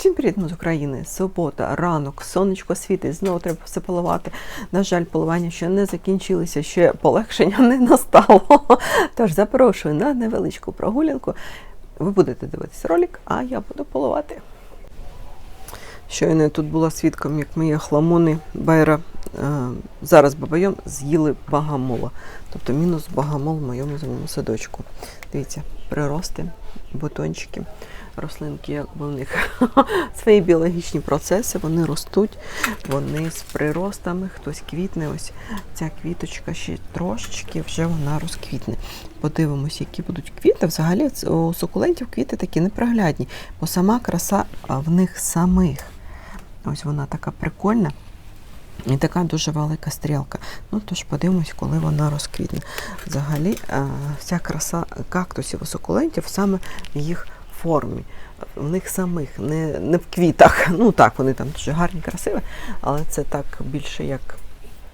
Всім привіт, з України. Субота, ранок, сонечко світить, знову треба все поливати. На жаль, поливання ще не закінчилося, ще полегшення не настало. Тож запрошую на невеличку прогулянку. Ви будете дивитися ролик, а я буду поливати. Щойно я тут була свідком, як мої хламони Байра е, зараз бабайом з'їли багамола. Тобто мінус багамол в моєму зимовому садочку. Дивіться, прирости, бутончики, рослинки, якби у них свої біологічні процеси, вони ростуть, вони з приростами, хтось квітне. Ось ця квіточка ще трошечки, вже вона розквітне. Подивимось, які будуть квіти. Взагалі у сукулентів квіти такі неприглядні, бо сама краса в них самих. Ось вона така прикольна. І така дуже велика стрілка. Ну тож подивимось, коли вона розквітне. Взагалі, вся краса кактусів і сукулентів саме їх формі. В них самих, не, не в квітах. Ну так, вони там дуже гарні, красиві, але це так більше як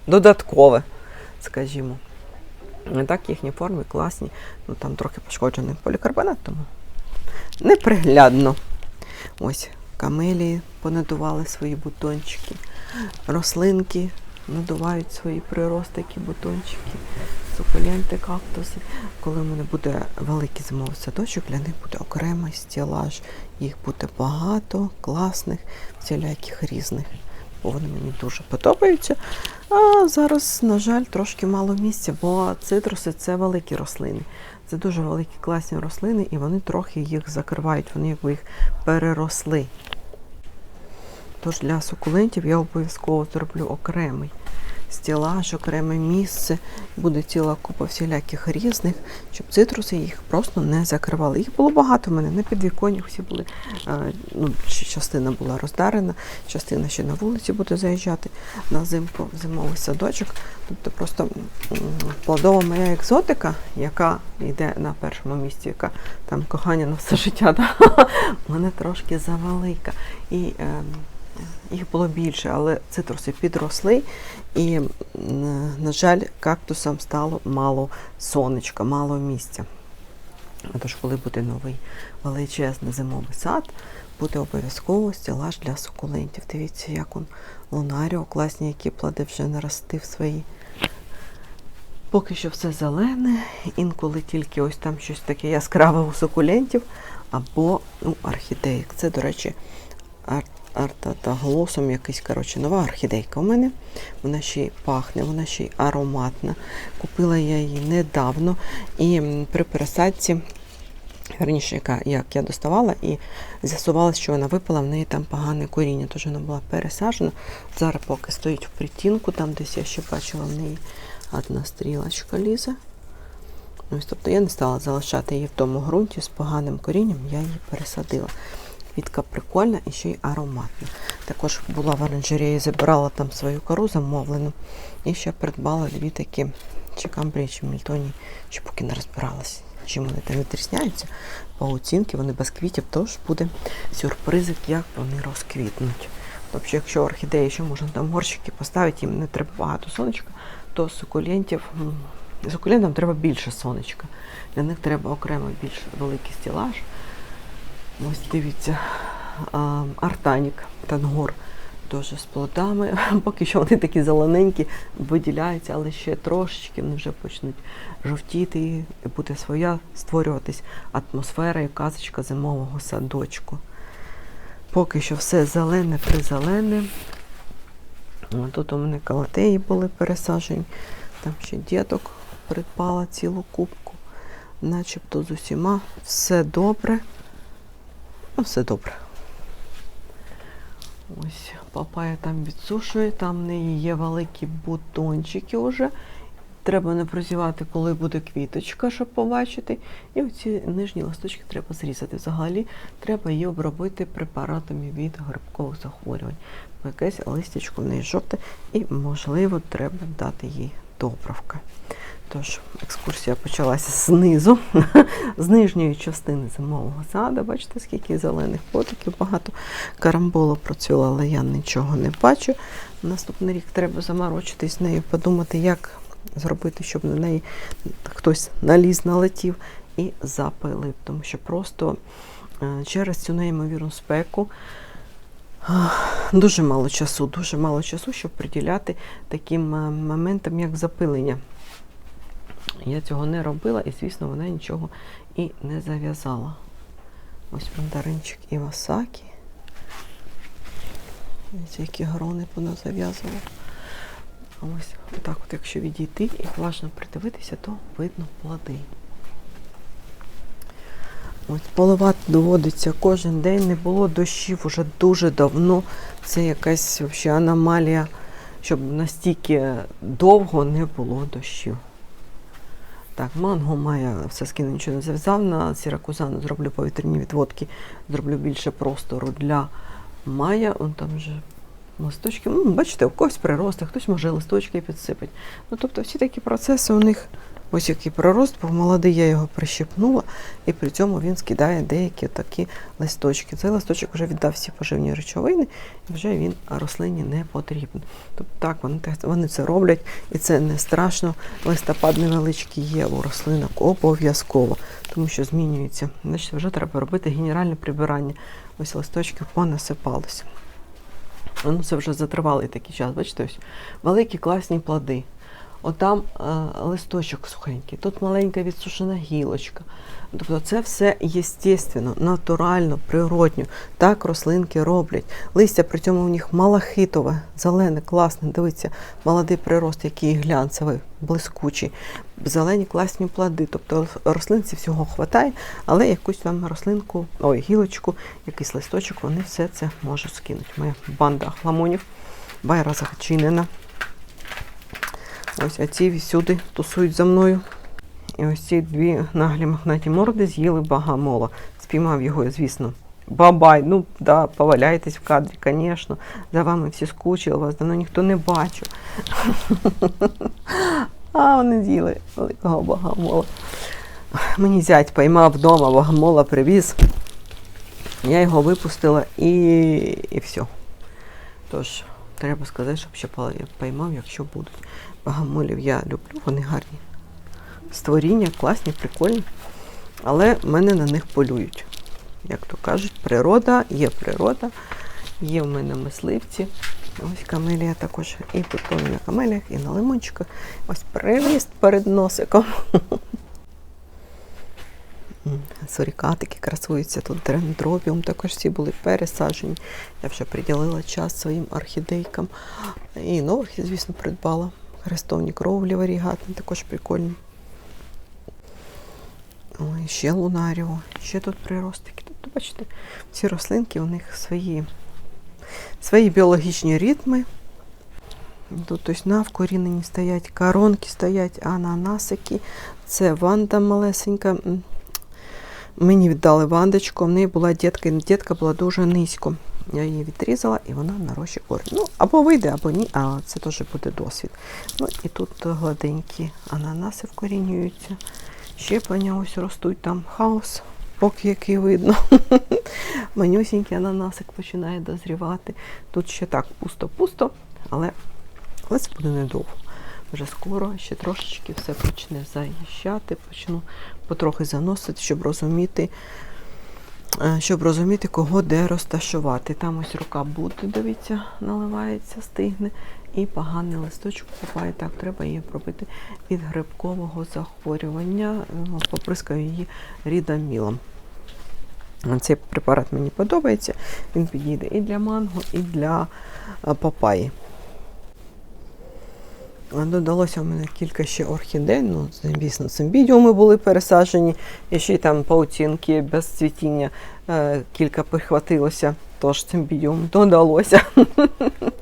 додаткове, скажімо. І так їхні форми класні. Ну там трохи пошкоджений полікарбонат, тому неприглядно. Ось камелії понадували свої бутончики, рослинки надувають свої приростики, бутончики, сукуленти, кактуси. Коли в мене буде великий зимовий садочок, для них буде окремий стілаж. Їх буде багато, класних, всіляких різних. Бо вони мені дуже подобаються. А зараз, на жаль, трошки мало місця, бо цитруси це великі рослини. Це дуже великі класні рослини, і вони трохи їх закривають, вони якби їх переросли. Тож для сукулентів я обов'язково зроблю окремий стілаж, окреме місце. Буде ціла купа всіляких різних, щоб цитруси їх просто не закривали. Їх було багато в мене на підвіконні всі були. е, Ну, частина була роздарена, частина ще на вулиці буде заїжджати на зимку, зимовий садочок. Тобто просто плодова моя екзотика, яка йде на першому місці, яка там кохання на все життя, да? мене трошки завелика. І е, їх було більше, але цитруси підросли, і, на жаль, кактусам стало мало сонечка, мало місця. Тож, коли буде новий величезний зимовий сад, буде обов'язково стілаж для сукулентів. Дивіться, як он лунаріо, класні, які плоди вже наростив свої. Поки що все зелене, інколи тільки ось там щось таке яскраве у сукулентів або ну, орхідеїк. Це, до речі, ар- артатаглосом якийсь, коротше, нова орхідейка у мене. Вона ще й пахне, вона ще й ароматна. Купила я її недавно і при пересадці, верніше, яка, як я доставала, і з'ясувалося, що вона випала, в неї там погане коріння, тож вона була пересаджена. Зараз поки стоїть в притінку, там десь я ще бачила в неї одна стрілочка лізе. Ось, тобто я не стала залишати її в тому ґрунті з поганим корінням, я її пересадила. Квітка прикольна і ще й ароматна. Також була в оранжереї, забирала там свою кору замовлену і ще придбала дві такі чи камбрії, чи мільтоні, чи поки не розбиралась, чим вони там відрізняються. Паутінки, вони без квітів, тож буде сюрпризик, як вони розквітнуть. Тобто, якщо орхідеї ще можна там горщики поставити, їм не треба багато сонечка, то сукулентів, сукулентам треба більше сонечка. Для них треба окремо більш великий стілаж. Ось дивіться, артанік, тангор теж з плодами. Поки що вони такі зелененькі, виділяються, але ще трошечки вони вже почнуть жовтіти і буде своя створюватись атмосфера і казочка зимового садочку. Поки що все зелене, призелене. Тут у мене калатеї були пересаджені, там ще діток придбала цілу кубку. Начебто з усіма все добре. Ну, все добре. Ось папая там відсушує, там в неї є великі бутончики вже. Треба не прозівати, коли буде квіточка, щоб побачити. І оці нижні листочки треба зрізати. Взагалі треба її обробити препаратами від грибкових захворювань. Якесь листячко в неї жовте і, можливо, треба дати їй добровка. Тож, екскурсія почалася знизу, з нижньої частини зимового саду. Бачите, скільки зелених потоків, багато карамболу процвіло, але я нічого не бачу. Наступний рік треба заморочитись нею, подумати, як зробити, щоб на неї хтось наліз, налетів і запилив. Тому що просто е, через цю неймовірну спеку Дуже мало часу, дуже мало часу, щоб приділяти таким е, моментам, як запилення. Я цього не робила, і, звісно, вона нічого і не зав'язала. Ось мандаринчик Івасакі. Ось які грони вона зав'язувала. Ось так, от, якщо відійти і уважно придивитися, то видно плоди. Ось поливати доводиться кожен день. Не було дощів уже дуже давно. Це якась взагалі аномалія, щоб настільки довго не було дощів. Так, манго має все скину нічого не зав'язав. На сіракузану зроблю повітряні відводки, зроблю більше простору для мая. Он там вже листочки. Ну, бачите, у когось приросте, хтось може листочки підсипати. Ну, тобто всі такі процеси у них. Ось який прирост, був молодий, я його прищепнула, і при цьому він скидає деякі такі листочки. Цей листочок вже віддав всі поживні речовини, і вже він рослині не потрібен. Тобто так, вони, вони це роблять, і це не страшно. Листопад невеличкий є у рослинок обов'язково, тому що змінюється. Значить, вже треба робити генеральне прибирання. Ось листочки понасипалися. Ну, це вже затривалий такий час. Бачите, ось великі класні плоди. Отам е, листочок сухенький, тут маленька відсушена гілочка. Тобто це все єстественно, натурально, природньо. Так рослинки роблять. Листя при цьому у них малахитове, зелене, класне. Дивіться, молодий прирост, який глянцевий, блискучий. Зелені класні плоди. Тобто рослинці всього хватає, але якусь там рослинку, ой, гілочку, якийсь листочок, вони все це можуть скинути. Моя банда хламонів, байра зачинена. Ось а ці всюди тусують за мною. І ось ці дві наглі мохнаті морди з'їли багамола. Спіймав його, звісно. Бабай, ну да, поваляйтесь в кадрі, звісно. За вами всі скучили, вас давно ніхто не бачив. А вони з'їли великого багамола. Мені зять поймав вдома, багамола привіз. Я його випустила і, і все. Тож, треба сказати, щоб ще поймав, якщо будуть. Багамолів я люблю, вони гарні. Створіння, класні, прикольні. Але мене на них полюють. Як то кажуть, природа, є природа, є в мене мисливці. Ось камелія також. І прикольно на камеліях, і на лимончиках. Ось привіст перед носиком. Сурікатики красуються, тут дендробіум також всі були пересаджені. Я вже приділила час своїм орхідейкам. І нових, звісно, придбала. Хрестовні кровлі варігатні, також прикольні. Ой, ще лунаріо, ще тут приростики. Тобто, бачите, ці рослинки, у них свої, свої біологічні ритми. Тут ось на вкорінені стоять, коронки стоять, ананасики. Це ванда малесенька. Мені віддали вандочку, в неї була дітка, дітка була дуже низько. Я її відрізала і вона нарощує корінь. Ну, або вийде, або ні, а це теж буде досвід. Ну і тут гладенькі ананаси вкорінюються. Щеплення ось ростуть там хаос, поки який видно. Манюсінький ананасик починає дозрівати. Тут ще так пусто-пусто, але це буде недовго. Вже скоро ще трошечки все почне заїжджати, почну потрохи заносити, щоб розуміти, е, щоб розуміти, кого де розташувати. Там ось рука буде, дивіться, наливається, стигне, і поганий листочок купає. Так, треба її пробити від грибкового захворювання. Ну, Поприскаю її рідамілом. Цей препарат мені подобається. Він підійде і для манго, і для е, папаї. Додалося в мене кілька ще орхідей. Ну, звісно, цимбідіуми були пересаджені, і ще й там паутінки без цвітіння е, кілька прихватилося, тож цимбідіум додалося.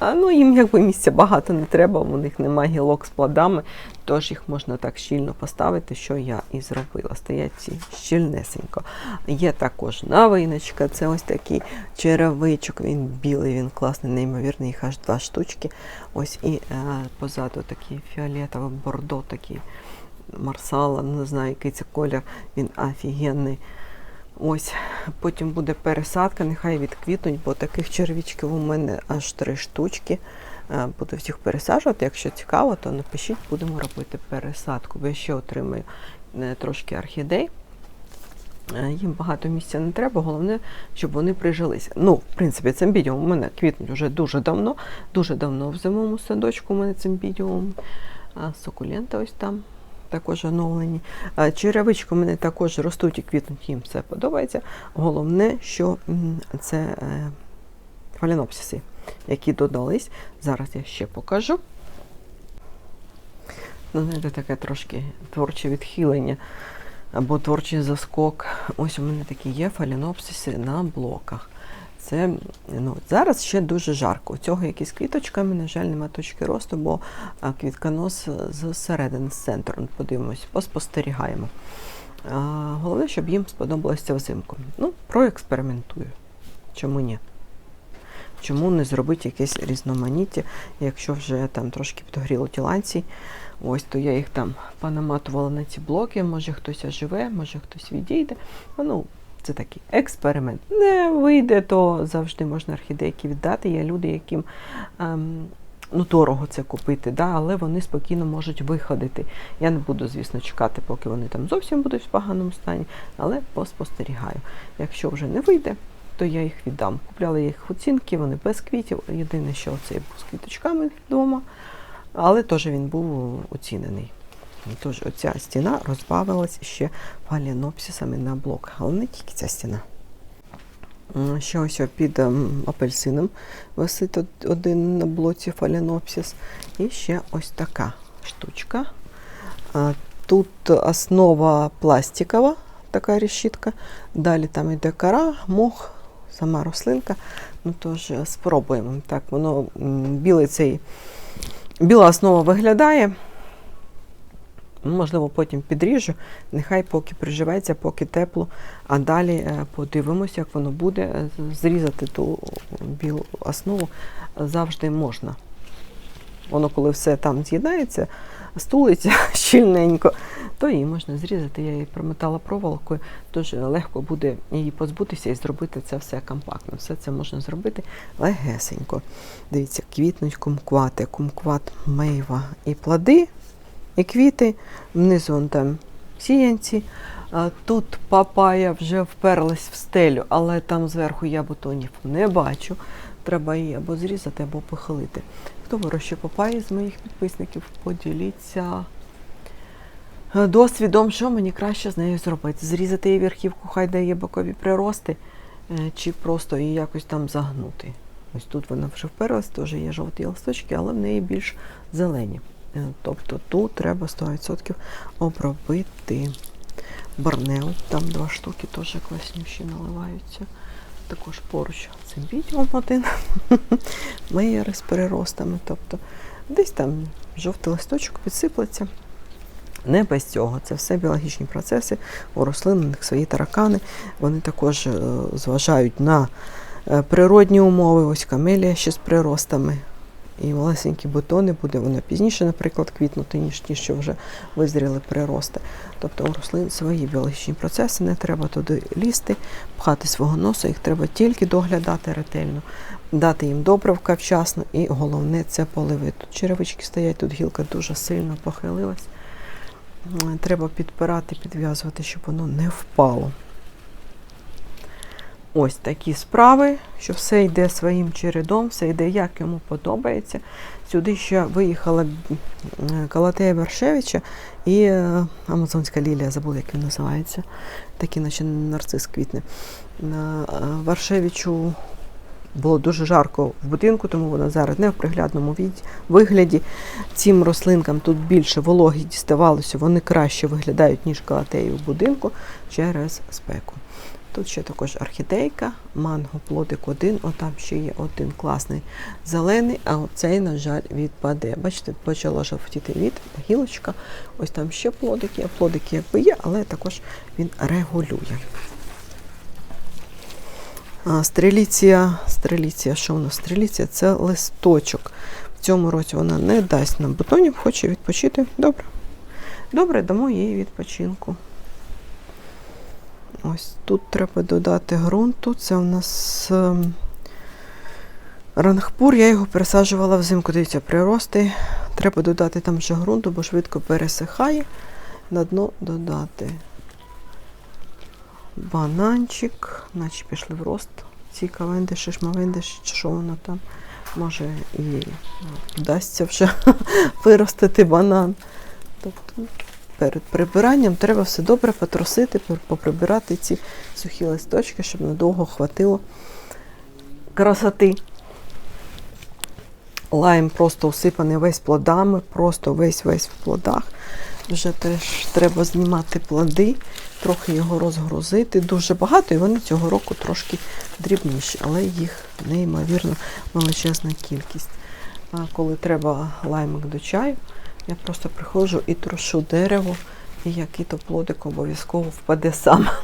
А, ну, їм якби місця багато не треба, у них немає гілок з плодами, тож їх можна так щільно поставити, що я і зробила. Стоять ці щільнесенько. Є також навиночка, це ось такий черевичок, він білий, він класний, неймовірний, їх аж два штучки. Ось і е, позаду такий фіолетовий бордо, такий марсала, не знаю, який це колір, він офігенний. Ось, потім буде пересадка, нехай відквітнуть, бо таких червічків у мене аж три штучки. Е, Буду всіх пересаджувати. Якщо цікаво, то напишіть, будемо робити пересадку. Бо я ще отримаю е, трошки орхідей. Е, Їм багато місця не треба, головне, щоб вони прижилися. Ну, в принципі, цимбідіум у мене квітнуть вже дуже давно, дуже давно в зимовому садочку у мене цимбідіум. А сукулента ось там також оновлені. Черевички у мене також ростуть і квітнуть, їм все подобається. Головне, що це е, фалінопсиси, які додались. Зараз я ще покажу. Ну, це таке трошки творче відхилення або творчий заскок. Ось у мене такі є фалінопсиси на блоках. Це ну, зараз ще дуже жарко. У цього якісь квіточками, на жаль, нема точки росту, бо квітконос зсередини, з центру. Ну, Подивимось, поспостерігаємо. А, головне, щоб їм сподобалося взимку. Ну, проекспериментую. Чому ні? Чому не зробити якесь різноманіття, якщо вже там трошки підгоріло тіланці, ось то я їх там понаматувала на ці блоки, може хтось оживе, може хтось відійде. Ну, це такий експеримент. Не вийде, то завжди можна орхідейки віддати. Є люди, яким ем, ну, дорого це купити, да, але вони спокійно можуть виходити. Я не буду, звісно, чекати, поки вони там зовсім будуть в поганому стані, але поспостерігаю. Якщо вже не вийде, то я їх віддам. Купляла їх оцінки, вони без квітів. Єдине, що цей був з квіточками вдома, але теж він був оцінений. Тож оця стіна розбавилась ще фалінопсисами на блок, але не тільки ця стіна. Ще ось під ем, апельсином висить один на блоці фалінопсис. І ще ось така штучка. Тут основа пластикова, така решітка. Далі там йде кора, мох, сама рослинка. Ну тож е, спробуємо. Так, воно білий цей, біла основа виглядає. Ну, Можливо, потім підріжу, нехай поки приживеться, поки тепло, а далі е, подивимося, як воно буде. Е, Зрізати ту білу основу завжди можна. Воно, коли все там з'єднається, стулиться щільненько, то її можна зрізати. Я її промотала проволокою, тож легко буде її позбутися і зробити це все компактно. Все це можна зробити легесенько. Дивіться, квітнуть кумквати, кумкват мейва і плоди, і квіти. Внизу там сіянці. Тут папая вже вперлась в стелю, але там зверху я бутонів не бачу. Треба її або зрізати, або похилити. Хто вирощує папаї з моїх підписників, поділіться досвідом, що мені краще з нею зробити. Зрізати її верхівку, хай дає бокові прирости, е, чи просто її якось там загнути. Ось тут вона вже вперлась, теж є жовті листочки, але в неї більш зелені. Тобто тут треба 100% обробити. Борнео, там два штуки теж класнющі наливаються. Також поруч цимбідіум один, меєри з переростами. Тобто десь там жовтий листочок підсиплеться. Не без цього. Це все біологічні процеси. У рослин у них свої таракани. Вони також е, зважають на е, природні умови. Ось камелія ще з приростами. І малесенькі бутони буде вона пізніше, наприклад, квітнути, ніж ті, що вже визріли прирости. Тобто у рослин свої біологічні процеси, не треба туди лізти, пхати свого носа, їх треба тільки доглядати ретельно, дати їм добривка вчасно і головне це поливи. Тут черевички стоять, тут гілка дуже сильно похилилась. Треба підпирати, підв'язувати, щоб воно не впало. Ось такі справи, що все йде своїм чередом, все йде як йому подобається. Сюди ще виїхала Калатея Вершевича і е, Амазонська лілія, забула, як він називається. Такий, наче нарцис квітне. Е, Варшевичу було дуже жарко в будинку, тому вона зараз не в приглядному вигляді. Цим рослинкам тут більше вологи діставалося, вони краще виглядають, ніж калатеї в будинку через спеку. Тут ще також орхідейка, манго, плодик один, отам ще є один класний зелений, а оцей, на жаль, відпаде. Бачите, почала жовтіти від гілочка. Ось там ще плодик є, плодики якби є, але також він регулює. Стреліція, стреліція, що у нас? Стреліція це листочок. В цьому році вона не дасть нам бутонів, хоче відпочити. Добре. Добре, дамо їй відпочинку. Ось тут треба додати ґрунту. Це у нас ем, рангпур, я його пересаджувала взимку. Дивіться, прирости. Треба додати там вже ґрунту, бо швидко пересихає. На дно додати бананчик, наче пішли в рост. Ці кавендиші, шмавендиші, чи що воно там. Може і вдасться вже виростити банан. Тобто перед прибиранням треба все добре потрусити, поприбирати ці сухі листочки, щоб надовго хватило красоти. Лайм просто усипаний весь плодами, просто весь-весь в плодах. Вже теж треба знімати плоди, трохи його розгрузити. Дуже багато, і вони цього року трошки дрібніші, але їх неймовірно величезна кількість. Коли треба лаймик до чаю, я просто приходжу і трушу дерево, і який-то плодик обов'язково впаде сам.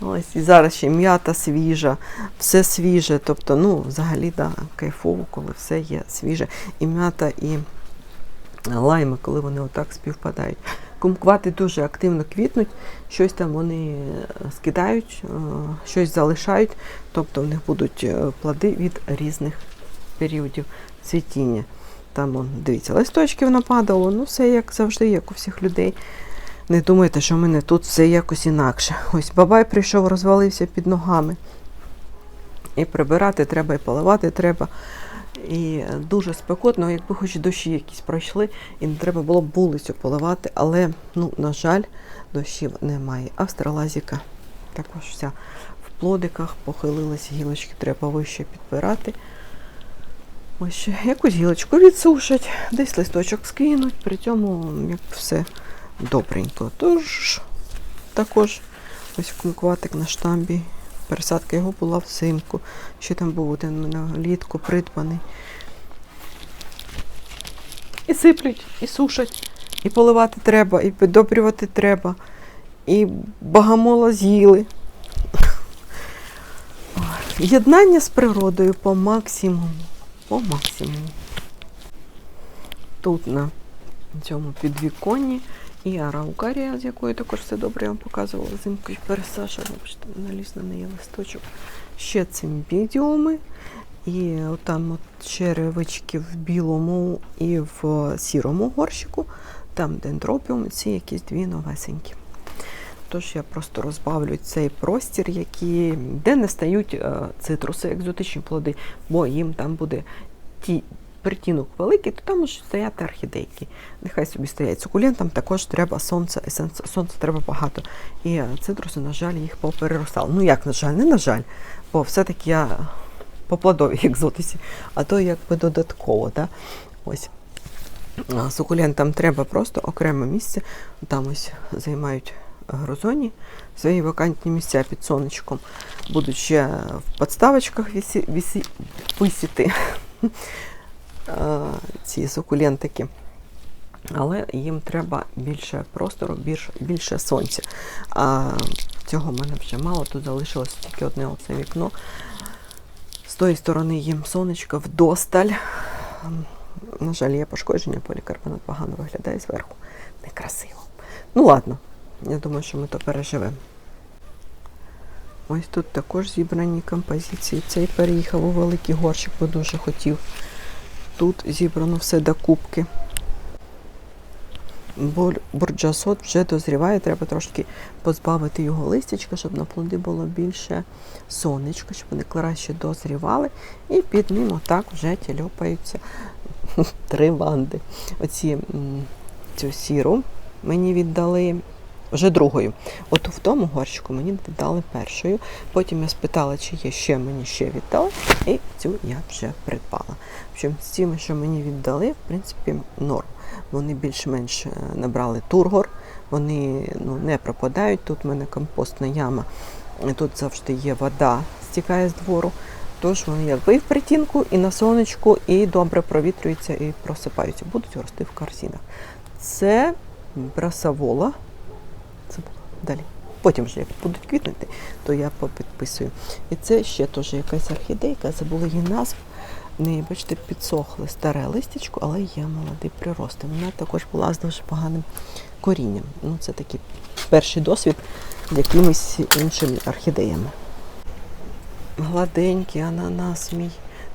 Ось і зараз ще м'ята свіжа, все свіже. Тобто, ну, взагалі, да, кайфово, коли все є свіже. І м'ята, і лайми, коли вони отак співпадають. Кумквати дуже активно квітнуть, щось там вони е, скидають, е, щось залишають, тобто в них будуть е, плоди від різних періодів цвітіння. Там, он, дивіться, листочків нападало, ну все як завжди, як у всіх людей. Не думайте, що в мене тут все якось інакше. Ось бабай прийшов, розвалився під ногами. І прибирати треба, і поливати треба. І дуже спекотно, якби хоч дощі якісь пройшли, і не треба було б вулицю поливати, але, ну, на жаль, дощів немає. Австралазіка також вся в плодиках, похилилась гілочки, треба вище підбирати. Ось якусь гілочку відсушать, десь листочок скинуть, при цьому як все добренько. Тож також ось кумкватик на штамбі. Пересадка його була взимку. Ще там був один мене влітку придбаний. І сиплють, і сушать, і поливати треба, і піддобрювати треба. І багамола з'їли. Єднання з природою по максимуму. По максимуму. Тут на цьому підвіконні і араукарія, з якої також все добре я вам показувала пересаджувала, бачите, наліз на неї листочок. Ще цимбідіуми. І там от черевички в білому і в сірому горщику, там дендропіум, ці якісь дві новесенькі. Тож я просто розбавлю цей простір, які, де не стають е, цитруси, екзотичні плоди, бо їм там буде ті, притінок великий, то там можуть стояти орхідейки. Нехай собі стоять сукулентам, також треба сонце, сонце, треба багато. І е, цитруси, на жаль, їх попереростали. Ну як, на жаль, не на жаль, бо все-таки я по плодовій екзотиці, а то якби додатково. Да? Ось. Сукулентам треба просто окреме місце. Там ось займають грозоні свої вакантні місця під сонечком. Будуть ще в подставочках вісі, вісі, висіти ці сукулентики. Але їм треба більше простору, більше, більше сонця. А цього в мене вже мало. Тут залишилось тільки одне оце вікно. З тої сторони їм сонечко вдосталь. На жаль, є пошкодження, полікарбонат погано виглядає зверху. Некрасиво. Ну ладно, я думаю, що ми то переживемо. Ось тут також зібрані композиції. Цей переїхав у великий горщик, бо дуже хотів. Тут зібрано все до кубки. Бурджасот вже дозріває, треба трошки позбавити його листячка, щоб на плоди було більше сонечка, щоб вони краще дозрівали. І під ним отак вже тільопаються три ванди. Оці цю сіру мені віддали вже другою. От в тому горщику мені віддали першою. Потім я спитала, чи є ще мені ще віддали, і цю я вже придбала. В общем, з цими, що мені віддали, в принципі, норм. Вони більш-менш е, набрали тургор, вони ну, не пропадають. Тут в мене компостна яма, тут завжди є вода, стікає з двору. Тож вони якби і в притінку, і на сонечку, і добре провітрюються і просипаються. Будуть рости в корзинах. Це брасавола. Далі. Потім вже як будуть квітнути, то я попідписую. І це ще теж якась орхідейка, забула її назву. В бачите, підсохле старе листячко, але є молодий прирост. Вона також була з дуже поганим корінням. Ну, це такий перший досвід з якимись іншими орхідеями. Гладенький ананас мій.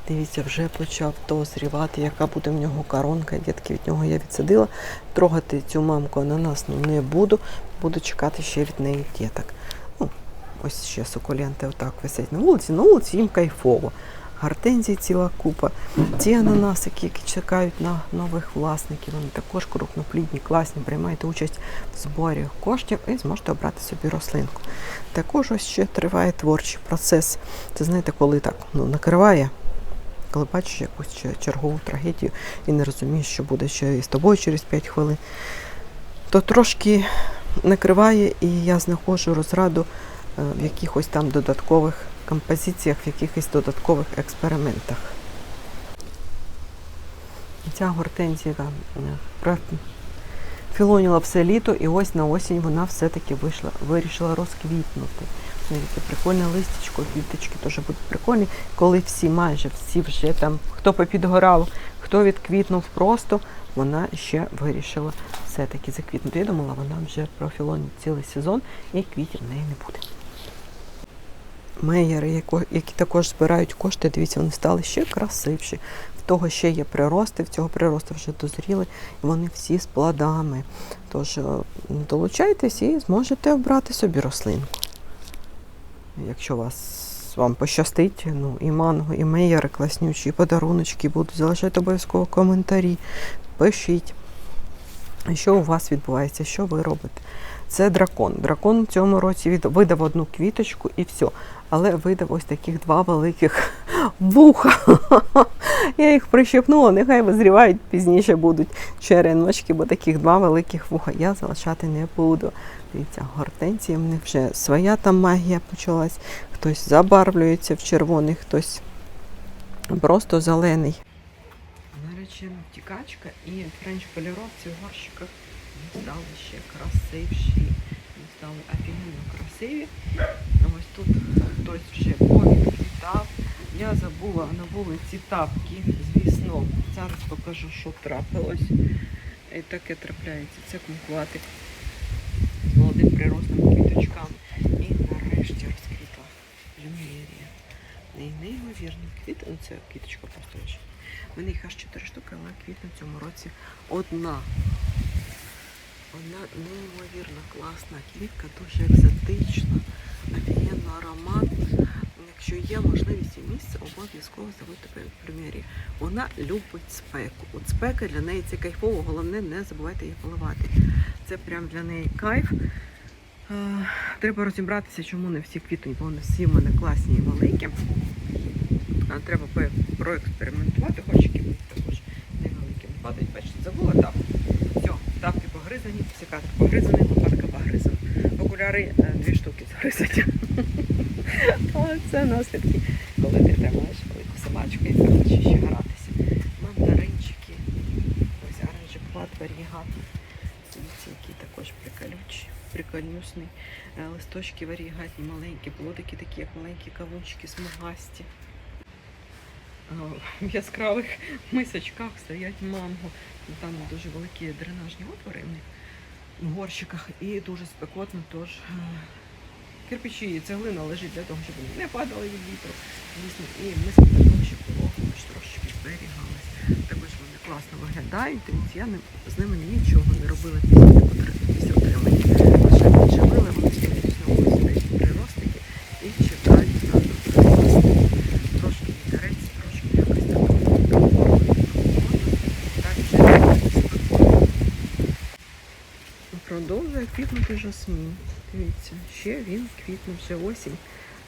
Дивіться, вже почав дозрівати, яка буде в нього коронка. Дітки від нього я відсадила. Трогати цю мамку ананасну не буду. Буду чекати ще від неї діток. Ну, ось ще сукуленти отак висять на вулиці. На вулиці їм кайфово. Гортензії ціла купа. Ті ананасики, які чекають на нових власників, вони також крупноплідні, класні. Приймайте участь в зборі коштів і зможете обрати собі рослинку. Також ось ще триває творчий процес. Це знаєте, коли так ну, накриває, коли бачиш якусь чергову трагедію і не розумієш, що буде ще і з тобою через 5 хвилин, то трошки накриває, і я знаходжу розраду е, в якихось там додаткових композиціях, в якихось додаткових експериментах. Ця гортензія е, філоніла все літо, і ось на осінь вона все-таки вийшла, вирішила розквітнути. Дивіться, прикольне листячко, квіточки теж будуть прикольні. Коли всі, майже всі вже там, хто попідгорав, хто відквітнув просто, вона ще вирішила все-таки заквітнути. Я думала, вона вже профілонить цілий сезон і квітів в неї не буде. Меєри, які також збирають кошти, дивіться, вони стали ще красивші. В того ще є прирости, в цього прирости вже дозріли, і вони всі з плодами. Тож е, долучайтесь і зможете обрати собі рослинку. Якщо вас вам пощастить, ну і манго, і меєри класнючі, і подаруночки будуть. Залишайте обов'язково коментарі, пишіть, що у вас відбувається, що ви робите. Це дракон. Дракон в цьому році видав одну квіточку і все. Але видав ось таких два великих вуха. Я їх прищепнула, нехай визрівають, пізніше будуть череночки, бо таких два великих вуха я залишати не буду. Дивіться, гортензія в них вже своя там магія почалась. Хтось забарвлюється в червоний, хтось просто зелений. Наречена і френч поліровці в горщиках стали ще красивші. Стали офігенно красиві. Ось тут хтось вже повідквітав. Я забула на вулиці тапки, звісно. Зараз покажу, що трапилось. І таке трапляється. Це кумкватик з молодим приростом квіточкам. І нарешті розквітла. Не- Неймовірно квіти. Ну це квіточка просто. У мене їх аж 4 штуки, але квітне в цьому році одна. Одна неймовірно класна квітка, дуже екзотична, офігенний аромат. Якщо є можливість і місце, обов'язково заводьте плюмері. Вона любить спеку. От спека для неї це кайфово, головне не забувайте її поливати. Це прям для неї кайф. Треба розібратися, чому не всі квітнуть, бо вони всі в мене класні і великі. Треба проекспериментувати, горщики будуть також невеликі. Падають, бачите, забула тапки. Все, тапки погризані, секатор погризаний, лопатка погризана. Окуляри е, дві штуки згризані. Але це наслідки, коли ти тримаєш велику собачку і хочеш ще гратися. Мандаринчики, ось оранжеплат, варігат. Дивіться, які також приколючі, прикольнюсний. Е, Листочки варігатні, маленькі, плодики такі, як маленькі кавунчики, смугасті. Е, В яскравих мисочках стоять манго. Там дуже великі дренажні отвори в горщиках і дуже спекотно, тож е, кирпичі і цеглина лежить для того, щоб вони не падали від вітру. Звісно, і миски для того, щоб хоч трошечки зберігалась. Також вони класно виглядають. Я не, з ними нічого не робила після, після отримання. Лише підживили, вони стоять знову стоять приростики і чекають на рости. Трошки вітерець, трошки якось так. Так, вже спокійно. Продовжує квітнути жасмін. Дивіться, ще він квітне вже осінь.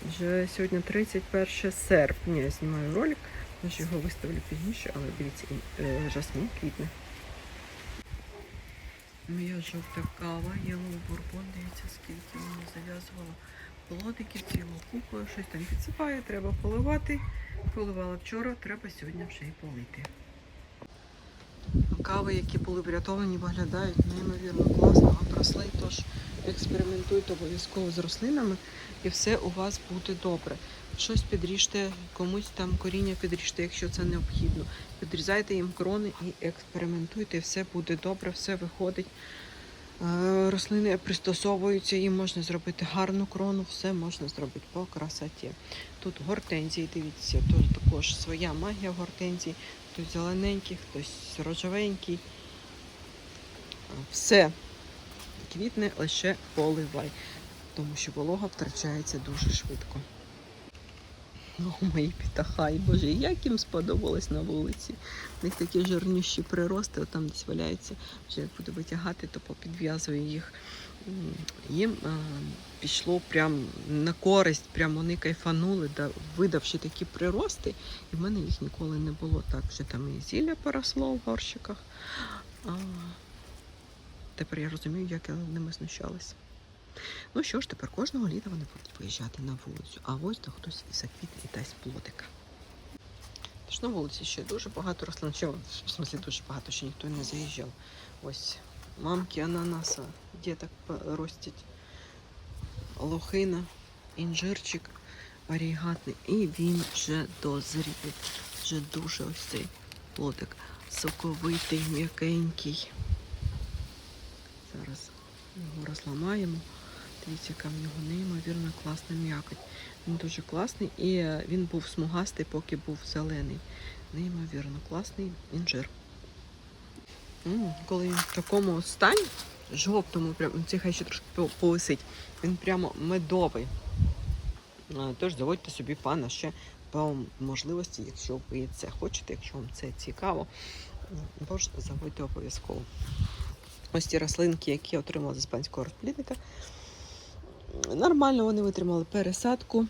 Вже сьогодні 31 серпня. Я знімаю ролик. Я ж його виставлю пізніше, але дивіться, е, жасмін квітне. Моя жовта кава, Yellow Bourbon, дивіться, скільки вона зав'язувала плодиків, цілу купу, щось там підсипає, треба поливати. Поливала вчора, треба сьогодні вже і полити. Кави, які були врятовані, виглядають неймовірно класно, обросли, тож експериментуйте обов'язково з рослинами і все у вас буде добре. Щось підріжте, комусь там коріння підріжте, якщо це необхідно. Підрізайте їм крони і експериментуйте, все буде добре, все виходить. Е, Рослини пристосовуються, їм можна зробити гарну крону, все можна зробити по красоті. Тут гортензії, дивіться, тут також своя магія гортензій. Хтось зелененький, хтось рожевенький. Все квітне лише поливай, тому що волога втрачається дуже швидко. О, мої пітахай, боже, як їм сподобалось на вулиці. У них такі жирнющі прирости, там десь валяються. Вже як буду витягати, то попідв'язую їх. Їм е, пішло прям на користь, прям вони кайфанули, да, видавши такі прирости. І в мене їх ніколи не було так. Вже там і зілля поросло в горщиках. А, тепер я розумію, як я ними знущалася. Ну що ж, тепер кожного літа вони будуть виїжджати на вулицю, а ось то хтось і заквітне і дасть плодика. Тож на вулиці ще дуже багато рослин. Ще, в смислі дуже багато, ще ніхто не заїжджав. Ось мамки ананаса, діток ростять, лохина, інжирчик варігатний. І він вже дозрів. Вже дуже ось цей плодик соковитий, м'якенький. Зараз його розламаємо. Дивіться, яка в нього неймовірно класна м'якоть. Він дуже класний і е, він був смугастий, поки був зелений. Неймовірно класний інжир. М, Коли він в такому стані, жовтому, прям, це хай ще трошки по- повисить, він прямо медовий. Тож заводьте собі пана ще по можливості, якщо ви це хочете, якщо вам це цікаво, м, тож заводьте обов'язково. Ось ті рослинки, які отримала з іспанського розплідника. Нормально вони витримали пересадку.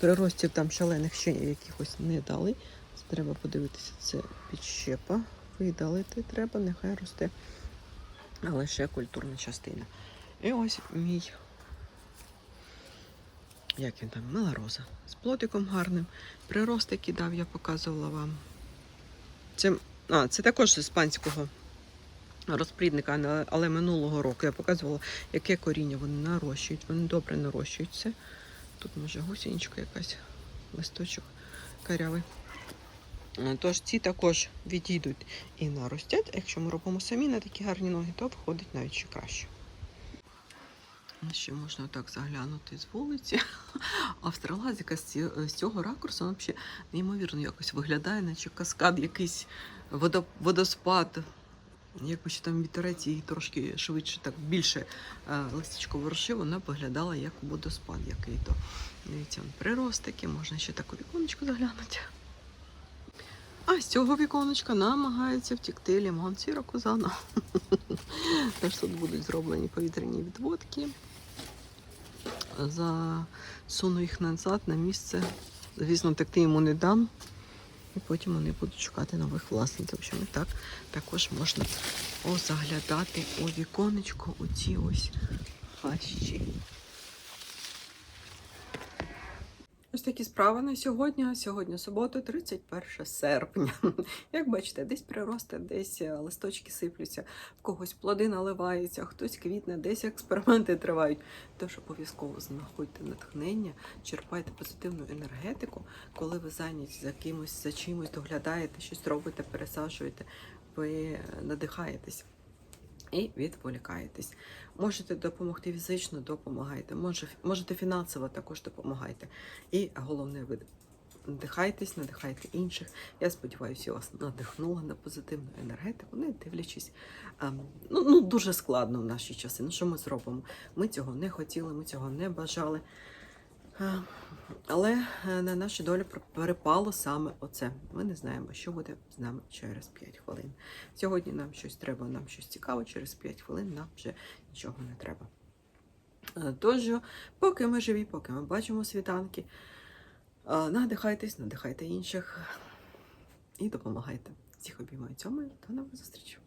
Приростів там шалених ще якихось не дали. Це треба подивитися, це підщепа. Видалити треба, нехай росте. Лише культурна частина. І ось мій, як він там, мелароза. З плотиком гарним. Прирости кидав, я показувала вам. Це, а, це також з іспанського розплідника, але- минулого року я показувала, яке коріння вони нарощують. Вони добре нарощуються. Тут може гусіничка якась, листочок карявий. Е, Тож ці також відійдуть і наростять. Якщо ми робимо самі на такі гарні ноги, то виходить навіть ще краще. Ще можна так заглянути з вулиці. Австралазіка з цього ракурсу взагалі неймовірно якось виглядає, наче каскад, якийсь водоспад. Якби там вітерець і трошки швидше, так більше е, листячко ворушив, вона виглядала як водоспад який-то. Дивіться, приростики, можна ще так у віконечко заглянути. А з цього віконечка намагається втікти лімон сірокузана. Тож тут будуть зроблені повітряні відводки. Засуну їх назад на місце. Звісно, текти йому не дам. І потім вони будуть шукати нових власників. Що не так також можна заглядати у віконечко у ці ось хащі. Ось такі справи на сьогодні. Сьогодні субота, 31 серпня. Як бачите, десь приросте, десь е, листочки сиплються, в когось плоди наливаються, хтось квітне, десь експерименти тривають. Тож обов'язково знаходьте натхнення, черпайте позитивну енергетику, коли ви зайняті за кимось, за чимось, доглядаєте, щось робите, пересаджуєте, ви е, надихаєтесь. І відволікаєтесь. Можете допомогти фізично, допомагайте. Може, можете фінансово також допомагайте. І головне, ви надихайтесь, надихайте інших. Я сподіваюся, я вас надихнула на позитивну енергетику, не дивлячись. ем, ну, ну, дуже складно в наші часи. Ну, що ми зробимо? Ми цього не хотіли, ми цього не бажали. Але е, на наші долі перепало саме оце. Ми не знаємо, що буде з нами через 5 хвилин. Сьогодні нам щось треба, нам щось цікаво, через 5 хвилин нам вже нічого не треба. Е, Тож, поки ми живі, поки ми бачимо світанки, е, надихайтесь, надихайте інших і допомагайте. Всіх обіймаю цьому. До нових зустрічей!